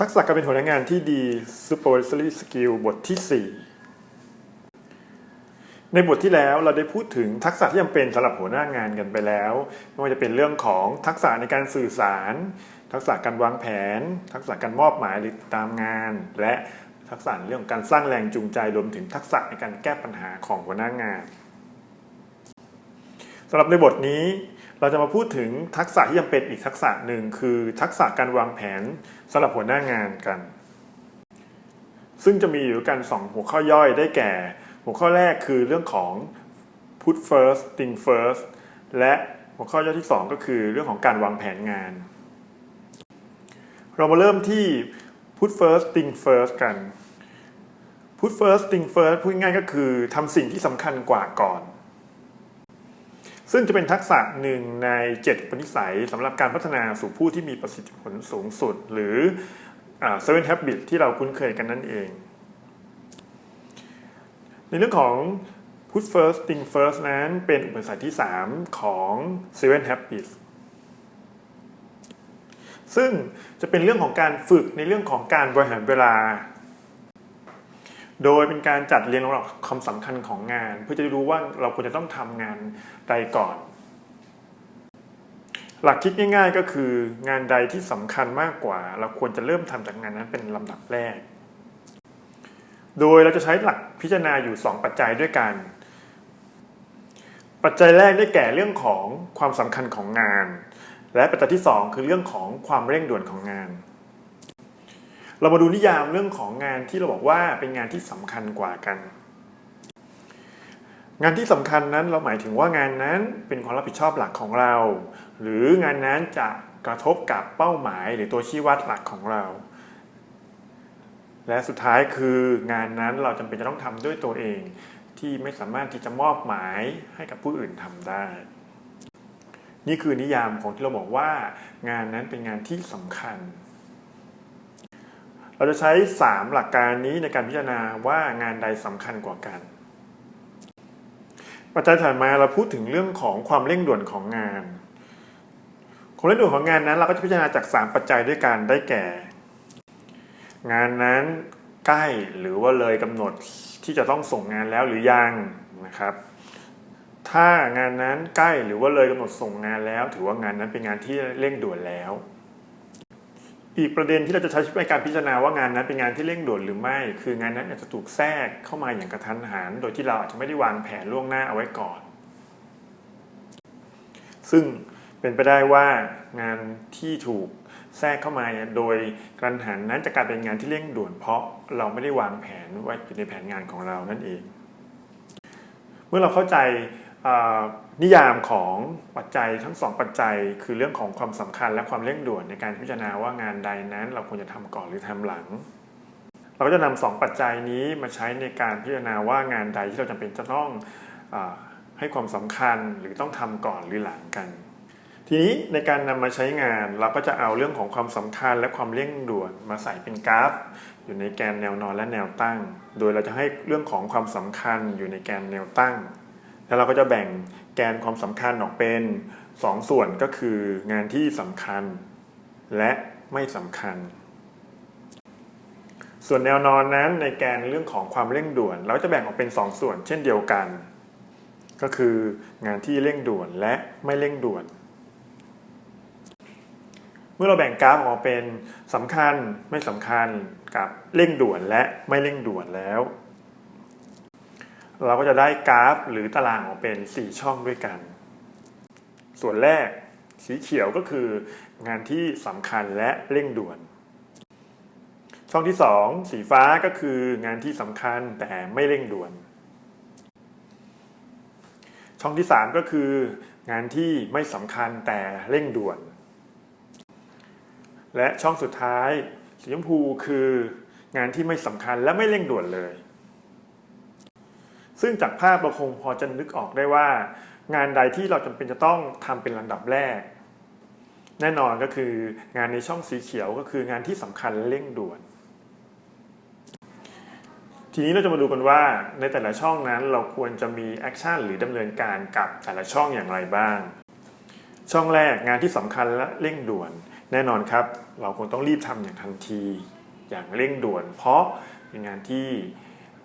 ทักษะการเป็นหัวหน้างานที่ดี supervisory skill บทที่ 4 ในบทที่แล้วเราได้พูดถึงทักษะที่จำเป็นสำหรับหัวหน้างานกันไปแล้ว ไม่ว่าจะเป็นเรื่องของทักษะในการสื่อสาร ทักษะการวางแผน ทักษะการมอบหมายหรือตามงาน และทักษะเรื่องการสร้างแรงจูงใจรวมถึงทักษะในการแก้ปัญหาของหัวหน้างานสำหรับในบทนี้ เราจะมาพูดถึงทักษะที่จำเป็นอีกทักษะหนึ่งคือทักษะการวางแผนสำหรับหัวหน้างานกัน ซึ่งจะมีอยู่กันสองหัวข้อย่อยได้แก่ หัวข้อแรกคือเรื่องของ put first think first และหัวข้อย่อยที่สองก็คือเรื่องของการวางแผนงาน เรามาเริ่มที่ put first think first กัน put first think first พูดง่ายๆก็คือทำสิ่งที่สำคัญกว่าก่อน ซึ่งจะเป็นทักษะหนึ่งใน 7 ปณิสัยสำหรับการพัฒนาสู่ผู้ที่มีประสิทธิผลสูงสุด หรืออ่า seven habit ที่เราคุ้นเคยกันนั่นเอง ในเรื่องของ put first think first นั้นเป็นอุปนิสัยที่ 3 ของ seven habits ซึ่งจะเป็นเรื่องของการฝึกในเรื่องของการบริหารเวลา โดยเป็นการจัดเรียงลำดับความสำคัญของงาน เพื่อจะรู้ว่าเราควรจะต้องทำงานใดก่อน หลักคิดง่าย ๆ ก็คืองานใดที่สำคัญมากกว่า เราควรจะเริ่มทำจากงานนั้นเป็นลำดับแรก โดยเราจะใช้หลักพิจารณาอยู่ 2 ปัจจัยด้วยกัน ปัจจัยแรกได้แก่เรื่องของความสำคัญของงาน และปัจจัยที่ 2 คือเรื่องของความเร่งด่วนของงาน เรามาดูนิยามเรื่องของงานที่เราบอกว่าเป็นงานที่สำคัญกว่ากัน งานที่สำคัญนั้นเราหมายถึงว่างานนั้นเป็นความรับผิดชอบหลักของเรา หรืองานนั้นจะกระทบกับเป้าหมายหรือตัวชี้วัดหลักของเรา และสุดท้ายคืองานนั้นเราจำเป็นจะต้องทำด้วยตัวเอง ที่ไม่สามารถที่จะมอบหมายให้กับผู้อื่นทำได้ นี่คือนิยามของที่เราบอกว่า งานนั้นเป็นงานที่สำคัญ เราจะใช้ 3 หลักการนี้ในการพิจารณาว่างานใดสำคัญกว่ากัน ปัจจัยถัดมาเราพูดถึงเรื่องของความเร่งด่วนของงาน ความเร่งด่วนของงานนั้น เราก็จะพิจารณาจาก 3 ปัจจัยด้วยกันได้แก่ งานนั้นใกล้หรือว่าเลยกำหนดที่จะต้องส่งงานแล้วหรือยังนะครับ ถ้างานนั้นใกล้หรือว่าเลยกำหนดส่งงานแล้ว ถือว่างานนั้นเป็นงานที่เร่งด่วนแล้ว อีกประเด็นที่เราจะใช้ในการพิจารณาว่างานนั้นเป็นงานที่เร่งด่วนหรือไม่ คืองานนั้นอาจจะถูกแทรกเข้ามาอย่างกระทันหันโดยที่เราอาจจะไม่ได้วางแผนล่วงหน้าเอาไว้ก่อน ซึ่งเป็นไปได้ว่างานที่ถูกแทรกเข้ามาโดยกระทันหันนั้นจะกลายเป็นงานที่เร่งด่วนเพราะเราไม่ได้วางแผนไว้อยู่ในแผนงานของเรานั่นเอง เมื่อเราเข้าใจ นิยามของปัจจัยทั้งสองปัจจัย คือเรื่องของความสำคัญและความเร่งด่วนในการพิจารณาว่างานใดนั้น เราควรจะทำก่อนหรือทำหลัง เราก็จะนำสองปัจจัยนี้มาใช้ในการพิจารณาว่างานใดที่เราจำเป็นจะต้องอให้ความสำคัญหรือต้องทำก่อนหรือหลังกัน ทีนี้ในการนำมาใช้งานเราก็จะเอาเรื่องของความสำคัญและความเร่งด่วนมาใส่เป็นกราฟ อยู่ในแกนแนวนอนและแนวตั้ง โดยเราจะให้เรื่องของความสำคัญอยู่ในแกนแนวตั้ง แล้วเราก็จะแบ่งแกนความสำคัญออกเป็น2ส่วนก็คืองานที่สำคัญ และไม่สำคัญ ส่วนแนวนอนนั้นในแกนเรื่องของความเร่งด่วน เราจะแบ่งออกเป็น2ส่วน เช่นเดียวกัน ก็คืองานที่เร่งด่วนและไม่เร่งด่วน เมื่อเราแบ่งกราฟออกเป็นสำคัญไม่สำคัญกับเร่งด่วนและไม่เร่งด่วนแล้ว เราก็จะได้กราฟหรือตารางออกเป็น 4 ช่องด้วยกัน ส่วนแรกสีเขียวก็คืองานที่สำคัญและเร่งด่วน ช่องที่ 2 สีฟ้าก็คืองานที่สำคัญแต่ไม่เร่งด่วน ช่องที่ 3 ก็คืองานที่ไม่สำคัญแต่เร่งด่วน และช่องสุดท้าย สีชมพูคืองานที่ไม่สำคัญและไม่เร่งด่วนเลย ซึ่งจากภาพเราคงพอจะนึกออกได้ว่า งานใดที่เราจำเป็นจะต้องทำเป็นลำดับแรก แน่นอนก็คืองานในช่องสีเขียวก็คืองานที่สำคัญเร่งด่วน ทีนี้เราจะมาดูกันว่าในแต่ละช่องนั้นเราควรจะมีแอคชั่นหรือดำเนินการกับแต่ละช่องอย่างไรบ้าง ช่องแรกงานที่สำคัญและเร่งด่วน แน่นอนครับ เราคงต้องรีบทำอย่างทันที อย่างเร่งด่วน เพราะเป็นงานที่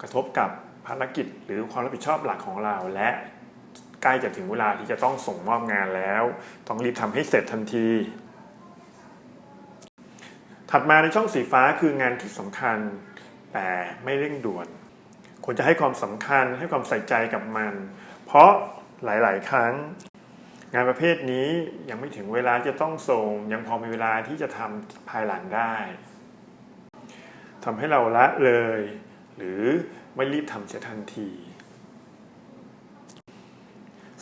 กระทบกับ ภารกิจหรือความรับผิดชอบหลักของเราและใกล้จะถึงเวลาที่จะต้องส่งมอบงานแล้ว ต้องรีบทำให้เสร็จทันที ถัดมาในช่องสีฟ้าคืองานที่สำคัญ แต่ไม่เร่งด่วน ควรจะให้ความสำคัญให้ความใส่ใจกับมัน เพราะหลาย ๆ ครั้ง งานประเภทนี้ยังไม่ถึงเวลาจะต้องส่ง ยังพอมีเวลาที่จะทำภายหลังได้ทำให้เราละเลย หรือ ไม่รีบทำเสียทันที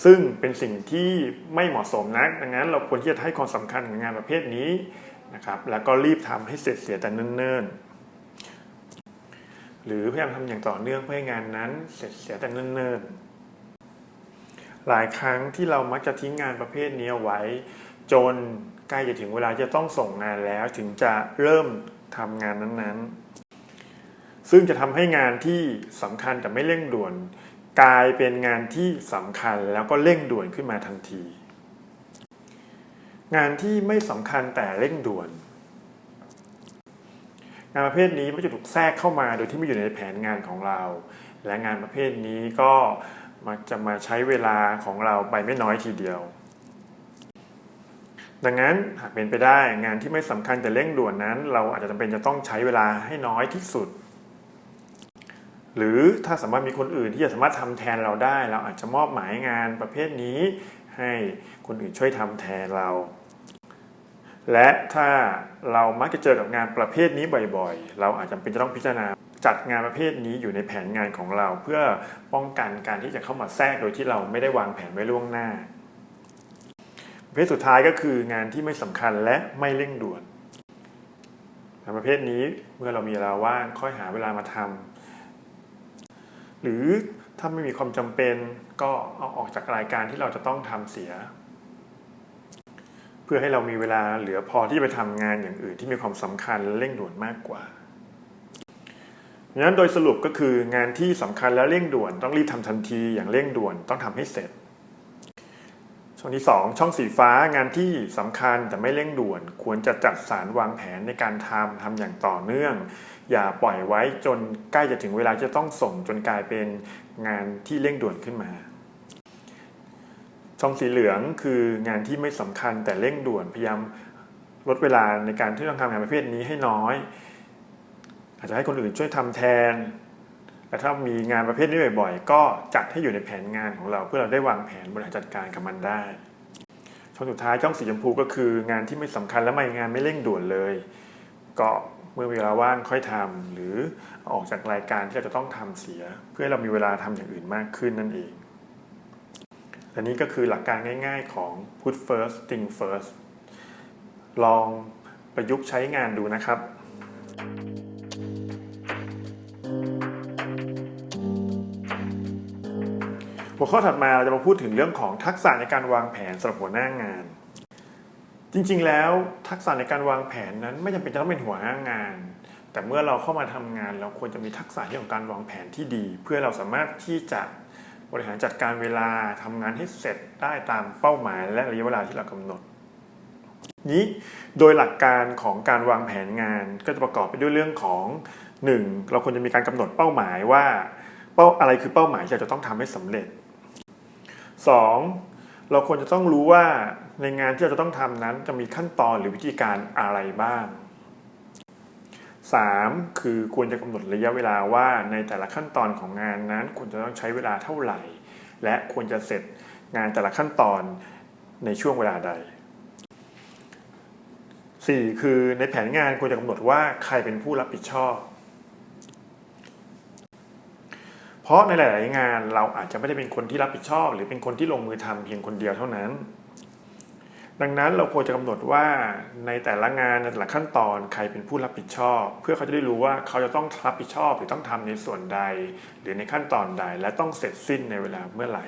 ซึ่งเป็นสิ่งที่ไม่เหมาะสมนักดังนั้นเราควรที่จะให้ความสำคัญกับงานประเภทนี้นะครับ แล้วก็รีบทำให้เสร็จเสียแต่เนิ่นๆ หรือพยายามทำอย่างต่อเนื่องเพื่อให้งานนั้นเสร็จเสียแต่เนิ่นๆ หลายครั้งที่เรามักจะทิ้งงานประเภทนี้เอาไว้ จนใกล้จะถึงเวลาจะต้องส่งงานแล้วถึงจะเริ่มทำงานนั้นๆ ซึ่งจะทำให้งานที่สำคัญแต่ไม่เร่งด่วน กลายเป็นงานที่สำคัญแล้วก็เร่งด่วนขึ้นมาทันที งานที่ไม่สำคัญแต่เร่งด่วน งานประเภทนี้มักจะถูกแทรกเข้ามาโดยที่ไม่อยู่ในแผนงานของเรา และงานประเภทนี้ก็มักจะมาใช้เวลาของเราไปไม่น้อยทีเดียว ดังนั้นหากเป็นไปได้งานที่ไม่สำคัญแต่เร่งด่วนนั้น เราอาจจะจำเป็นจะต้องใช้เวลาให้น้อยที่สุด หรือถ้าสามารถมีคนอื่นที่จะสามารถทำแทนเราได้ เราอาจจะมอบหมายงานประเภทนี้ ให้คนอื่นช่วยทำแทนเรา และถ้าเรามักจะเจอกับงานประเภทนี้บ่อยๆ เราอาจจะเป็นจะต้องพิจารณาจัดงานประเภทนี้อยู่ในแผนงานของเรา เพื่อป้องกันการที่จะเข้ามาแทรกโดยที่เราไม่ได้วางแผนไว้ล่วงหน้า ประเภทสุดท้ายก็คืองานที่ไม่สำคัญและไม่เร่งด่วนงานประเภทนี้เมื่อเรามีเวลาว่างค่อยหาเวลามาทำ หรือถ้าไม่มีความจำเป็นก็เอาออกจากรายการที่เราจะต้องทำเสีย เพื่อให้เรามีเวลาเหลือพอที่ไปทำงานอย่างอื่นที่มีความสำคัญและเร่งด่วนมากกว่าดังนั้นโดยสรุปก็คืองานที่สำคัญและเร่งด่วนต้องรีบทำทันทีอย่างเร่งด่วนต้องทำให้เสร็จ ช่องที่ 2 ช่องสีฟ้างานที่สำคัญแต่ไม่เร่งด่วน ควรจะจัดสารวางแผนในการทำทำอย่างต่อเนื่อง อย่าปล่อยไว้จนใกล้จะถึงเวลาจะต้องส่งจนกลายเป็นงานที่เร่งด่วนขึ้นมา ช่องสีเหลืองคืองานที่ไม่สำคัญแต่เร่งด่วนพยายามลดเวลาในการที่ต้องทำงานประเภทนี้ให้น้อย อาจจะให้คนอื่นช่วยทำแทน แต่ถ้ามีงานประเภทนี้บ่อยๆ ก็จัดให้อยู่ในแผนงานของเรา เพื่อเราได้วางแผนบริหารจัดการกับมันได้ ช่องสุดท้ายช่องสีชมพูก็คืองานที่ไม่สำคัญและไม่งานไม่เร่งด่วนเลย ก็เมื่อเวลาว่างค่อยทำหรือออกจากรายการที่เราจะต้องทำเสีย เพื่อเรามีเวลาทำอย่างอื่นมากขึ้นนั่นเองและนี่ก็คือหลักการง่าย ๆของ put first think first ลองประยุกต์ใช้งานดูนะครับ หัวข้อถัดมาเราจะมาพูดถึงเรื่องของทักษะในการวางแผนสำหรับหัวหน้างาน จริงๆแล้วทักษะในการวางแผนนั้นไม่จำเป็นจะต้องเป็นหัวหน้างาน แต่เมื่อเราเข้ามาทำงาน เราควรจะมีทักษะเรื่องของการวางแผนที่ดี เพื่อเราสามารถที่จะบริหารจัดการเวลาทำงานให้เสร็จได้ตามเป้าหมาย และระยะเวลาที่เรากำหนด นี้โดยหลักการของการวางแผนงานก็จะประกอบไปด้วยเรื่องของ 1. เราควรจะมีการกำหนดเป้าหมายว่าเป้าอะไรคือเป้าหมายที่เราจะต้องทำให้สำเร็จ 2. เราควรจะต้องรู้ว่าในงานที่เราจะต้องทำนั้นจะมีขั้นตอนหรือวิธีการอะไรบ้าง 3. คือควรจะกำหนดระยะเวลาว่าในแต่ละขั้นตอนของงานนั้นควรจะต้องใช้เวลาเท่าไหร่ และควรจะเสร็จงานแต่ละขั้นตอนในช่วงเวลาใด 4. คือในแผนงานควรจะกำหนดว่าใครเป็นผู้รับผิดชอบ เพราะในหลาย ๆ งานเราอาจจะไม่ได้เป็นคนที่รับผิดชอบ หรือเป็นคนที่ลงมือทำเพียงคนเดียวเท่านั้น ดังนั้นเราควรจะกำหนดว่าในแต่ละงานในแต่ละขั้นตอนใครเป็นผู้รับผิดชอบ เพื่อเขาจะได้รู้ว่าเขาจะต้องรับผิดชอบหรือต้องทำในส่วนใด หรือในขั้นตอนใด และต้องเสร็จสิ้นในเวลาเมื่อไหร่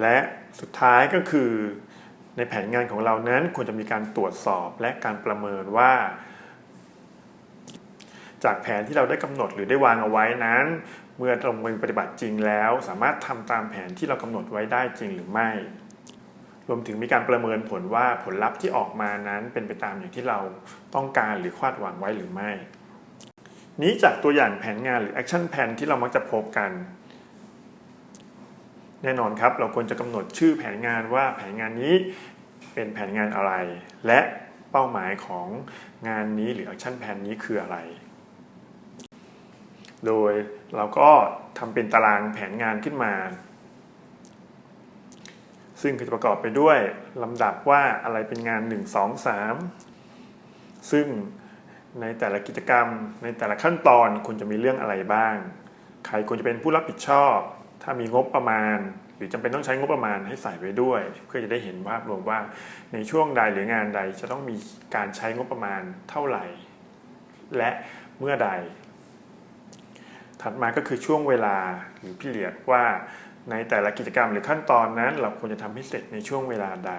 และสุดท้ายก็คือ ในแผนงานของเรานั้นควรจะมีการตรวจสอบและการประเมินว่า จากแผนที่เราได้กำหนดหรือได้วางเอาไว้นั้น เมื่อลงมือปฏิบัติจริงแล้ว สามารถทำตามแผนที่เรากำหนดไว้ได้จริงหรือไม่ รวมถึงมีการประเมินผลว่าผลลัพธ์ที่ออกมานั้นเป็นไปตามอย่างที่เราต้องการหรือคาดหวังไว้หรือไม่ นี้จากตัวอย่างแผนงานหรือ action plan ที่เรามักจะพบกันแน่นอนครับ เราควรจะกำหนดชื่อแผนงานว่าแผนงานนี้เป็นแผนงานอะไร และเป้าหมายของงานนี้หรือ action plan นี้คืออะไร โดยเราก็ทำเป็นตารางแผนงานขึ้นมา ซึ่งจะประกอบไปด้วยลำดับว่าอะไรเป็นงาน 1 2 3 ซึ่งในแต่ละกิจกรรม ในแต่ละขั้นตอนควรจะมีเรื่องอะไรบ้าง ใครควรจะเป็นผู้รับผิดชอบ ถ้ามีงบประมาณ หรือจำเป็นต้องใช้งบประมาณให้ใส่ไว้ด้วย เพื่อจะได้เห็นภาพรวมว่าในช่วงใดหรืองานใดจะต้องมีการใช้งบประมาณเท่าไหร่ และเมื่อใด ถัดมาก็คือช่วงเวลาหรือพิเรียดว่าในแต่ละกิจกรรมหรือขั้นตอนนั้น เราควรจะทำให้เสร็จในช่วงเวลาใด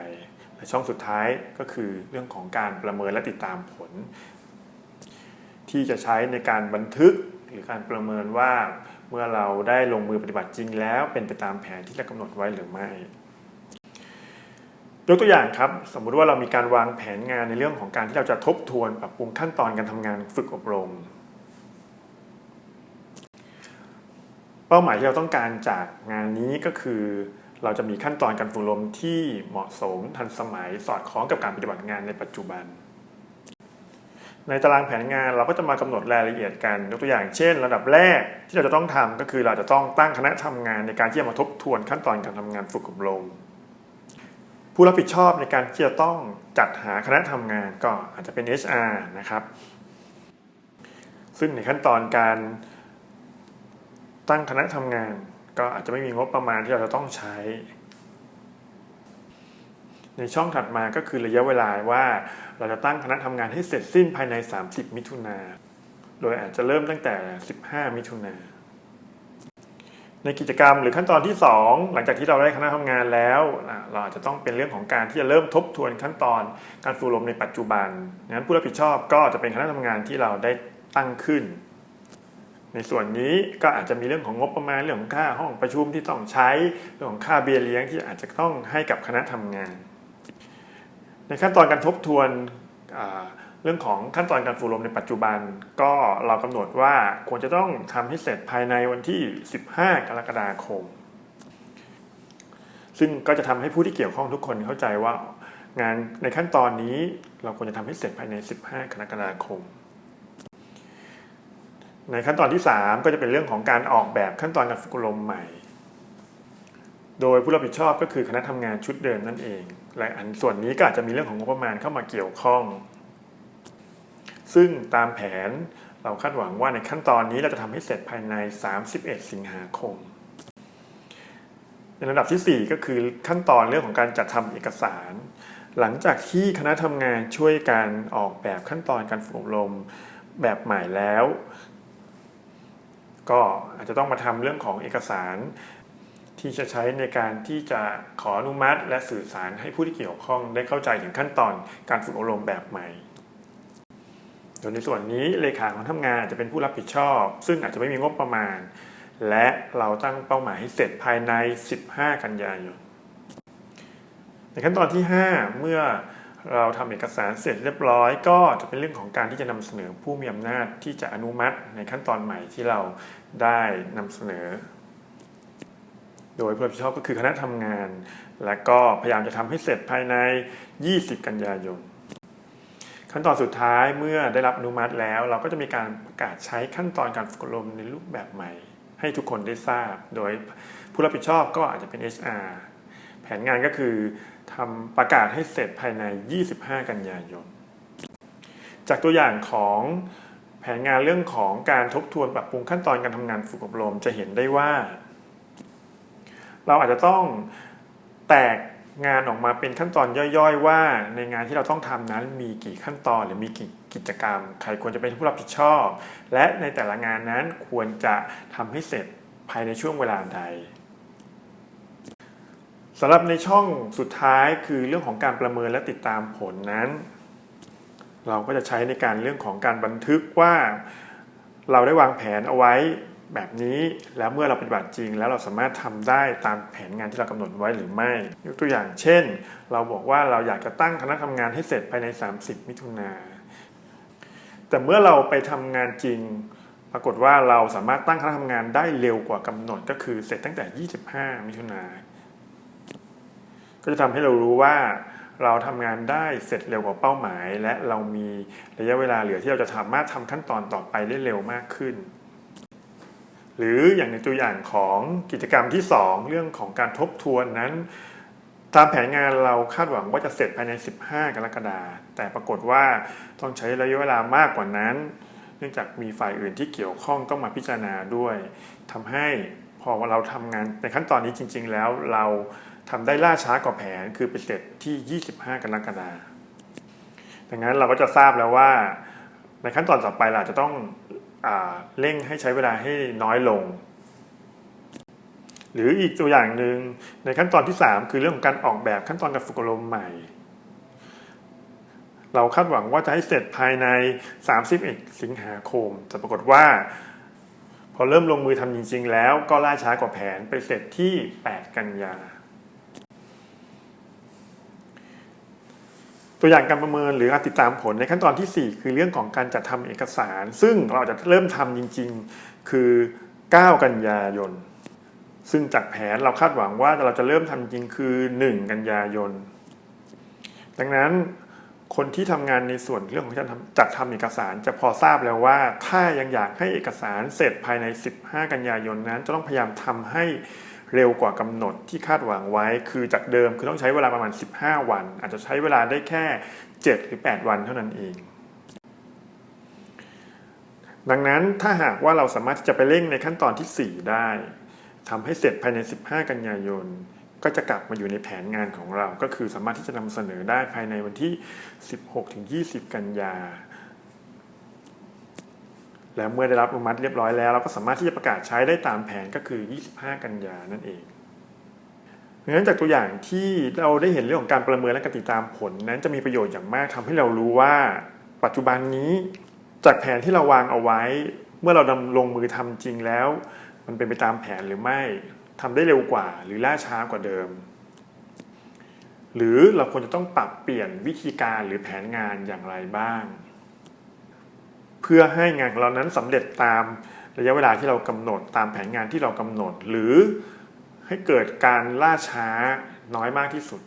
และช่องสุดท้ายก็คือเรื่องของการประเมินและติดตามผล ที่จะใช้ในการบันทึกหรือการประเมินว่าเมื่อเราได้ลงมือปฏิบัติจริงแล้ว เป็นไปตามแผนที่เรากำหนดไว้หรือไม่ยกตัวอย่างครับ สมมุติว่าเรามีการวางแผนงานในเรื่องของการที่เราจะทบทวนปรับปรุงขั้นตอนการทำงานฝึกอบรม เป้าหมายที่เราต้องการจากงานนี้ก็คือ เราจะมีขั้นตอนการฝึกอบรมที่เหมาะสมทันสมัยสอดคล้องกับการปฏิบัติงานในปัจจุบัน ในตารางแผนงานเราก็จะมากำหนดรายละเอียดกันยกตัวอย่างเช่น ระดับแรกที่เราจะต้องทำก็คือเราจะต้องตั้งคณะทำงานในการที่จะมาทบทวนขั้นตอนการทำงานฝึกอบรมผู้รับผิดชอบในการที่จะต้องจัดหาคณะทำงานก็อาจจะเป็น HR นะครับ ซึ่งในขั้นตอนการ ตั้งคณะทำงาน ก็อาจจะไม่มีงบประมาณที่เราจะต้องใช้ ในช่องถัดมาก็คือระยะเวลาว่า เราจะตั้งคณะทำงานให้เสร็จสิ้นภายใน 30 มิถุนาโดยอาจจะเริ่มตั้งแต่ 15 มิถุนาในกิจกรรมหรือขั้นตอนที่ 2 หลังจากที่เราได้คณะทำงานแล้ว เราอาจจะต้องเป็นเรื่องของการที่จะเริ่มทบทวนขั้นตอนการฝึกอบรมในปัจจุบันงั้นผู้รับผิดชอบก็จะเป็นคณะทำงานที่เราได้ตั้งขึ้น ในส่วนนี้ก็อาจจะมีเรื่องของงบประมาณเรื่องของค่าห้องประชุมที่ต้องใช้เรื่องของค่าเบี้ยเลี้ยงที่อาจจะต้องให้กับคณะทำงาน ในขั้นตอนการทบทวนเรื่องของขั้นตอนการฝึกอมในปัจจุบัน ก็เรากำหนดว่าควรจะต้องทำให้เสร็จภายในวันที่ 15 กรกฎาคม ซึ่งก็จะทำให้ผู้ที่เกี่ยวข้องทุกคนเข้าใจว่างานในขั้นตอนนี้เราควรจะทำให้เสร็จภายใน 15 กรกฎาคม ในขั้นตอนที่ 3 ก็จะเป็นเรื่องของการออกแบบขั้นตอนการฝึกอบรมใหม่ โดยผู้รับผิดชอบก็คือคณะทำงานชุดเดิมนั่นเอง และอันส่วนนี้ก็อาจจะมีเรื่องของงบประมาณเข้ามาเกี่ยวข้อง ซึ่งตามแผนเราคาดหวังว่าในขั้นตอนนี้เราจะทำให้เสร็จภายใน 31 สิงหาคม ในระดับที่ 4 ก็คือขั้นตอนเรื่องของการจัดทำเอกสาร หลังจากที่คณะทำงานช่วยการออกแบบขั้นตอนการฝึกอบรมแบบใหม่แล้ว ก็อาจจะต้องมาทำเรื่องของเอกสารที่จะใช้ในการที่จะขออนุมัติ และสื่อสารให้ผู้ที่เกี่ยวข้องได้เข้าใจถึงขั้นตอนการฝึกอบรมแบบใหม่โดยในส่วนนี้เลขาของทำงานอาจจะเป็นผู้รับผิดชอบ ซึ่งอาจจะไม่มีงบประมาณ และเราตั้งเป้าหมายให้เสร็จภายใน 15 กันยายนในขั้นตอนที่ 5 เมื่อ เราทำเอกสารเสร็จเรียบร้อย ก็จะเป็นเรื่องของการที่จะนำเสนอผู้มีอำนาจที่จะอนุมัติในขั้นตอนใหม่ที่เราได้นำเสนอ โดยผู้รับผิดชอบก็คือคณะทำงาน และก็พยายามจะทำให้เสร็จภายใน 20 กันยายนขั้นตอนสุดท้ายเมื่อได้รับอนุมัติแล้ว เราก็จะมีการประกาศใช้ขั้นตอนการฝึกอบรมในรูปแบบใหม่ ให้ทุกคนได้ทราบ โดยผู้รับผิดชอบก็อาจจะเป็น HR แผนงานก็คือ ทำประกาศให้เสร็จภายใน 25 กันยายน จากตัวอย่างของแผนงานเรื่องของการทบทวนปรับปรุงขั้นตอนการทำงานฝึกอบรมจะเห็นได้ว่า เราอาจจะต้องแตกงานออกมาเป็นขั้นตอนย่อยๆ ว่า ในงานที่เราต้องทำนั้นมีกี่ขั้นตอนหรือมีกี่กิจกรรม ใครควรจะเป็นผู้รับผิดชอบ และในแต่ละงานนั้นควรจะทำให้เสร็จภายในช่วงเวลาใด สำหรับในช่องสุดท้ายคือเรื่องของการประเมินและติดตามผลนั้น เราก็จะใช้ในการเรื่องของการบันทึกว่า เราได้วางแผนเอาไว้แบบนี้แล้วเมื่อเราปฏิบัติจริง แล้วเราสามารถทำได้ตามแผนงานที่เรากำหนดไว้หรือไม่ ยกตัวอย่างเช่น เราบอกว่าเราอยากจะตั้งคณะทำงานให้เสร็จภายใน 30 มิถุนาแต่เมื่อเราไปทำงานจริง ปรากฏว่าเราสามารถตั้งคณะทำงานได้เร็วกว่ากำหนดก็คือเสร็จตั้งแต่ 25 มิถุนา ก็จะทำให้เรารู้ว่าเราทำงานได้เสร็จเร็วกว่าเป้าหมาย และเรามีระยะเวลาเหลือที่เราจะสามารถทำขั้นตอนต่อไปได้เร็วมากขึ้น หรืออย่างในตัวอย่างของกิจกรรมที่ 2 เรื่องของการทบทวนนั้น ตามแผนงานเราคาดหวังว่าจะเสร็จภายใน 15 กรกฎาคมแต่ปรากฏว่าต้องใช้ระยะเวลามากกว่านั้น เนื่องจากมีฝ่ายอื่นที่เกี่ยวข้องต้องมาพิจารณาด้วยทำให้พอเราทำงานในขั้นตอนนี้จริง ๆ แล้วเรา ทำได้ล่าช้ากว่าแผนคือไปเสร็จที่ 25 กรกฎาคมดังนั้นเราก็จะทราบแล้วว่า ในขั้นตอนต่อไปเราจะต้องอเร่งให้ใช้เวลาให้น้อยลง หรืออีกตัวอย่างหนึ่งในขั้นตอนที่ 3 คือเรื่องของการออกแบบขั้นตอนการฝึกอบรมใหม่ เราคาดหวังว่าจะให้เสร็จภายใน 31 สิงหาคมแต่ปรากฏว่า พอเริ่มลงมือทำจริง ๆ แล้วก็ล่าช้ากว่าแผนไปเสร็จที่ 8 กันยา ตัวอย่างการประเมินหรือการติดตามผลในขั้นตอนทีสี่4 คือเรื่องของการจัดทำเอกสาร ซึ่งเราจะเริ่มทำจริง ๆ คือ 9 กันยายน ซึ่งจากแผนเราคาดหวังว่าเราจะเริ่มทำจริงคือ 1 กันยายน ดังนั้นคนที่ทำงานในส่วนเรื่องของการจัดทำเอกสารจะพอทราบแล้วว่า ถ้ายังอยากให้เอกสารเสร็จภายใน 15 กันยายนนั้น จะต้องพยายามทำให้ เร็วกว่ากำหนดที่คาดหวังไว้ คือจากเดิมคือต้องใช้เวลาประมาณ 15 วัน อาจจะใช้เวลาได้แค่ 7 หรือ 8 วันเท่านั้นเอง ดังนั้นถ้าหากว่าเราสามารถจะไปเร่งในขั้นตอนที่ 4 ได้ทำให้เสร็จภายใน 15 กันยายน ก็จะกลับมาอยู่ในแผนงานของเรา ก็คือสามารถที่จะนำเสนอได้ภายในวันที่ 16-20 กันยา แล้วเมื่อได้รับอนุมัติเรียบร้อยแล้ว เราก็สามารถที่จะประกาศใช้ได้ตามแผนก็คือ 25 กันยานั่นเองดังนั้นจากตัวอย่างที่เราได้เห็นเรื่องของการประเมินและการติดตามผล นั้นจะมีประโยชน์อย่างมากทำให้เรารู้ว่า ปัจจุบันนี้จากแผนที่เราวางเอาไว้ เมื่อเราดำลงมือทำจริงแล้ว มันเป็นไปตามแผนหรือไม่ทำได้เร็วกว่า หรือล่าช้ากว่าเดิม หรือเราควรจะต้องปรับเปลี่ยนวิธีการหรือแผนงานอย่างไรบ้าง เพื่อให้งานของเรานั้นสำเร็จตามระยะเวลาที่เรากำหนดตามแผนงานที่เรากำหนด หรือให้เกิดการล่าช้าน้อยมากที่สุด